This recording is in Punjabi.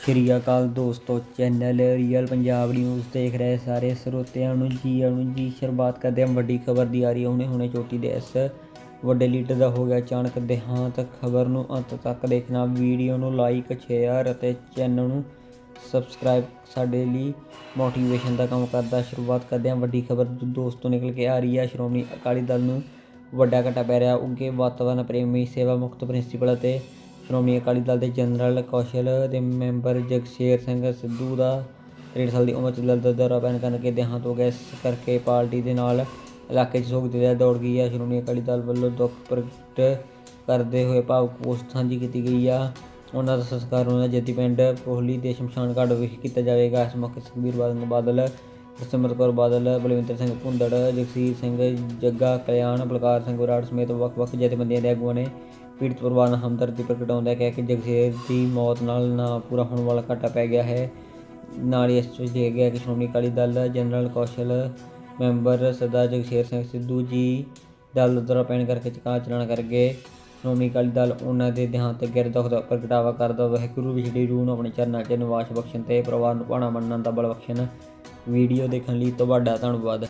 ਸ਼੍ਰੀ ਅਕਾਲ ਦੋਸਤੋ, ਚੈਨਲ ਰੀਅਲ ਪੰਜਾਬ ਨਿਊਜ਼ ਦੇਖ ਰਹੇ ਸਾਰੇ ਸਰੋਤਿਆਂ ਨੂੰ ਜੀ ਆਇਆਂ ਨੂੰ ਜੀ ਸ਼ੁਰੂਆਤ ਕਰਦੇ ਹਾਂ ਵੱਡੀ ਖਬਰ ਦੀ ਆ ਰਹੀ ਹੈ ਹੁਣੇ ਹੁਣੇ ਚੋਟੀ ਦੇ ਇਸ ਵੱਡੇ ਲੀਡਰ ਦਾ ਹੋ ਗਿਆ ਅਚਾਨਕ ਦੇਹਾਂਤ। ਖਬਰ ਨੂੰ ਅੰਤ ਤੱਕ ਦੇਖਣਾ, ਵੀਡੀਓ ਨੂੰ ਲਾਈਕ ਸ਼ੇਅਰ ਅਤੇ ਚੈਨਲ ਨੂੰ ਸਬਸਕ੍ਰਾਈਬ ਸਾਡੇ ਲਈ ਮੋਟੀਵੇਸ਼ਨ ਦਾ ਕੰਮ ਕਰਦਾ। ਸ਼ੁਰੂਆਤ ਕਰਦੇ ਹਾਂ ਵੱਡੀ ਖਬਰ, ਦੋਸਤੋ ਨਿਕਲ ਕੇ ਆ ਰਹੀ ਹੈ, ਸ਼੍ਰੋਮਣੀ ਅਕਾਲੀ ਦਲ ਨੂੰ ਵੱਡਾ ਘਟਾ ਪੈ ਰਿਹਾ ਉੱਗੇ ਵਾਤਾਵਰਣ ਪ੍ਰੇਮੀ ਸੇਵਾ ਮੁਕਤ ਪ੍ਰਿੰਸੀਪਲ ਅਤੇ ਸ਼੍ਰੋਮਣੀ ਅਕਾਲੀ ਦਲ ਦੇ ਜਨਰਲ ਕੌਸ਼ਲ ਦੇ ਮੈਂਬਰ ਜਗਸ਼ੇਰ ਸਿੰਘ ਸਿੱਧੂ ਦਾ 63 ਸਾਲ ਦੀ ਉਮਰ 'ਚ ਦਿਲ ਦਾ ਦੌਰਾ ਪੈਣ ਕਰਕੇ ਦੇਹਾਂਤ ਹੋ ਗਿਆ। ਇਸ ਕਰਕੇ ਪਾਰਟੀ ਦੇ ਨਾਲ ਇਲਾਕੇ 'ਚ ਸੋਗ ਦੀ ਲਹਿਰ ਦੌੜ ਗਈ ਹੈ ਸ਼੍ਰੋਮਣੀ ਅਕਾਲੀ ਦਲ ਵੱਲੋਂ ਦੁੱਖ ਪ੍ਰਗਟ ਕਰਦੇ ਹੋਏ ਭਾਵੁਕ ਪੋਸਟ ਸਾਂਝੀ ਕੀਤੀ ਗਈ ਆ। ਉਹਨਾਂ ਦਾ ਸੰਸਕਾਰ ਉਹਨਾਂ ਦੇ ਜੱਦੀ ਪਿੰਡ ਕੋਹਲੀ ਦੇ ਸ਼ਮਸ਼ਾਨ ਘਾਟ ਵਿਖੇ ਕੀਤਾ ਜਾਵੇਗਾ। ਇਸ ਮੌਕੇ ਸੁਖਬੀਰ ਬਾਦਲ ਬਾਦਲ ਸਿਮਰਤ ਕੌਰ ਬਾਦਲ, ਬਲਵਿੰਦਰ ਸਿੰਘ ਭੁੰਦੜ, ਜਗਸੀਰ ਸਿੰਘ ਜੱਗਾ, ਕਲਿਆਣ ਬਲਕਾਰ ਸਿੰਘ ਬਰਾੜ ਸਮੇਤ ਵੱਖ-ਵੱਖ ਜਥੇਬੰਦੀਆਂ ਦੇ ਆਗੂਆਂ ਨੇ ਪੀੜਤ ਪਰਿਵਾਰ ਨਾਲ ਹਮਦਰਦੀ ਪ੍ਰਗਟਾਉਂਦਾ ਕਿਹਾ ਕਿ ਜਗਸੀਰ ਦੀ ਮੌਤ ਨਾਲ ਨਾ ਪੂਰਾ ਹੋਣ ਵਾਲਾ ਘਾਟਾ ਪੈ ਗਿਆ ਹੈ। ਨਾਲ ਹੀ ਇਸ ਵਿੱਚ ਦੇਖਿਆ ਗਿਆ ਕਿ Shiromani Akali Dal general council member Sardar Jagsher Singh Sidhu ji ਦਾ ਦੌਰਾ ਪੈਣ ਕਰਕੇ ਚਕਾ ਚਲਾਣ ਕਰਕੇ ਸ਼੍ਰੋਮਣੀ ਅਕਾਲੀ ਦਲ ਉਹਨਾਂ ਦੇ ਦੇਹਾਂਤ ਗਿਰ ਦੁੱਖ ਦਾ ਪ੍ਰਗਟਾਵਾ ਕਰਦਾ ਵਾਹਿਗੁਰੂ ਵਿਛੜੀ ਰੂਹ ਨੂੰ ਆਪਣੇ ਚਰਨਾਂ 'ਚ ਨਿਵਾਸ ਬਖਸ਼ਣ ਤੇ ਪਰਿਵਾਰ ਨੂੰ ਭਾਣਾ ਮੰਨਣ ਦਾ ਬਲ ਬਖਸ਼ਣ। ਵੀਡੀਓ ਦੇਖਣ ਲਈ ਤੁਹਾਡਾ ਧੰਨਵਾਦ।